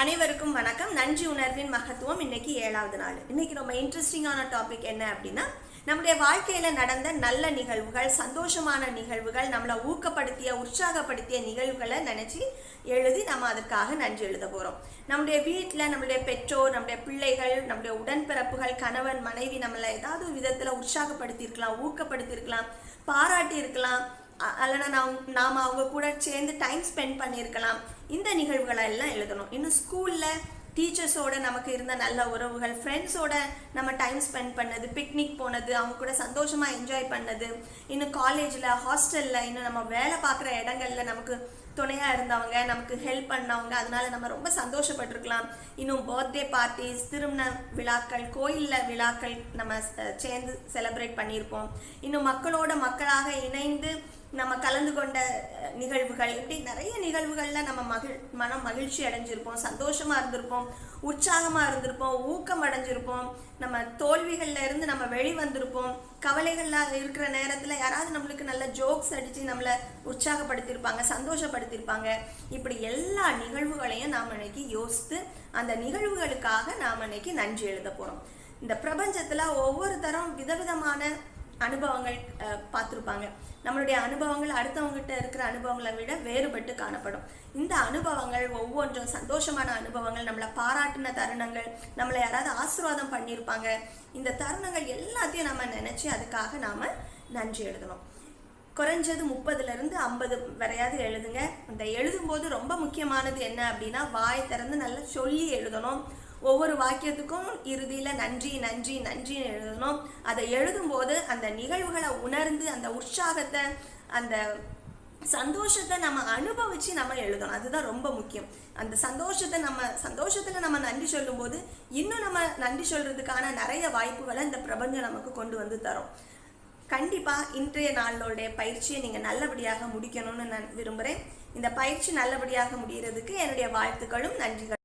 அனைவருக்கும் வணக்கம். நன்றி உணர்வின் மகத்துவம் இன்னைக்கு ஏழாவது நாள். இன்னைக்கு ரொம்ப இன்ட்ரெஸ்டிங்கான டாபிக் என்ன அப்படின்னா நம்முடைய வாழ்க்கையில நடந்த நல்ல நிகழ்வுகள் சந்தோஷமான நிகழ்வுகள் நம்மளை ஊக்கப்படுத்திய உற்சாகப்படுத்திய நிகழ்வுகளை நினைச்சு எழுதி நம்ம அதற்காக நன்றி எழுத போகிறோம் நம்முடைய வீட்டில் நம்மளுடைய பெற்றோர் நம்முடைய பிள்ளைகள் நம்முடைய உடன்பிறப்புகள் கணவன் மனைவி நம்மளை ஏதாவது விதத்தில் உற்சாகப்படுத்தியிருக்கலாம் ஊக்கப்படுத்தியிருக்கலாம் பாராட்டி இருக்கலாம் அல்லனா நாம் நாம் அவங்க கூட சேர்ந்து டைம் ஸ்பெண்ட் பண்ணியிருக்கலாம். இந்த நிகழ்வுகளை எல்லாம் எழுதணும். இன்னும் ஸ்கூலில் டீச்சர்ஸோட நமக்கு இருந்த நல்ல உறவுகள் ஃப்ரெண்ட்ஸோட நம்ம டைம் ஸ்பெண்ட் பண்ணது பிக்னிக் போனது அவங்க கூட சந்தோஷமாக என்ஜாய் பண்ணது. இன்னும் காலேஜில் ஹாஸ்டலில் இன்னும் நம்ம வேலை பார்க்குற இடங்கள்ல நமக்கு துணையாக இருந்தவங்க நமக்கு ஹெல்ப் பண்ணவங்க அதனால நம்ம ரொம்ப சந்தோஷப்பட்டிருக்கலாம். இன்னும் பர்த்டே பார்ட்டிஸ் திருமண விழாக்கள் கோயிலில் விழாக்கள் நம்ம சேர்ந்து செலிப்ரேட் பண்ணியிருப்போம். இன்னும் மக்களோட மக்களாக இணைந்து நம்ம கலந்து கொண்ட நிகழ்வுகள் இப்படி நிறைய நிகழ்வுகளில் நம்ம மகிழ் மனம் மகிழ்ச்சி அடைஞ்சிருப்போம் சந்தோஷமாக இருந்திருப்போம் உற்சாகமாக இருந்திருப்போம் ஊக்கம் அடைஞ்சிருப்போம் நம்ம தோல்விகளில் இருந்து நம்ம வெளி வந்திருப்போம் இருக்கிற நேரத்தில் யாராவது நம்மளுக்கு நல்ல ஜோக்ஸ் அடித்து நம்மளை உற்சாகப்படுத்தியிருப்பாங்க சந்தோஷப்படுத்தியிருப்பாங்க. இப்படி எல்லா நிகழ்வுகளையும் நாம் இன்னைக்கு யோசித்து அந்த நிகழ்வுகளுக்காக நாம் இன்னைக்கு நன்றி எழுத போகிறோம் இந்த பிரபஞ்சத்தில் ஒவ்வொரு தரம் விதவிதமான அனுபவங்கள் பார்த்துருப்பாங்க. நம்மளுடைய அனுபவங்கள் அடுத்தவங்ககிட்ட இருக்கிற அனுபவங்களை விட வேறுபட்டு காணப்படும். இந்த அனுபவங்கள் ஒவ்வொன்றும் சந்தோஷமான அனுபவங்கள் நம்மளை பாராட்டின தருணங்கள் நம்மளை யாராவது ஆசீர்வாதம் பண்ணியிருப்பாங்க. இந்த தருணங்கள் எல்லாத்தையும் நம்ம நினச்சி அதுக்காக நாம் நன்றி எழுதணும். குறைஞ்சது முப்பதுலேருந்து ஐம்பது வரையாவது எழுதுங்க. அந்த எழுதும்போது ரொம்ப முக்கியமானது என்ன அப்படின்னா வாய் திறந்து நல்லா சொல்லி எழுதணும். ஒவ்வொரு வாக்கியத்துக்கும் இறுதியில் நன்றி நன்றி நன்றின்னு எழுதணும். அதை எழுதும்போது அந்த நிகழ்வுகளை உணர்ந்து அந்த உற்சாகத்தை அந்த சந்தோஷத்தை நம்ம அனுபவிச்சு நம்ம எழுதணும். அதுதான் ரொம்ப முக்கியம். அந்த சந்தோஷத்தை நம்ம சந்தோஷத்தில் நம்ம நன்றி சொல்லும்போது இன்னும் நம்ம நன்றி சொல்றதுக்கான நிறைய வாய்ப்புகளை இந்த பிரபஞ்சம் நமக்கு கொண்டு வந்து தரும். கண்டிப்பாக இன்றைய நாளோடைய பயிற்சியை நீங்கள் நல்லபடியாக முடிக்கணும்னு நான் விரும்புகிறேன் இந்த பயிற்சி நல்லபடியாக முடிகிறதுக்கு என்னுடைய வாழ்த்துக்களும் நன்றிகள்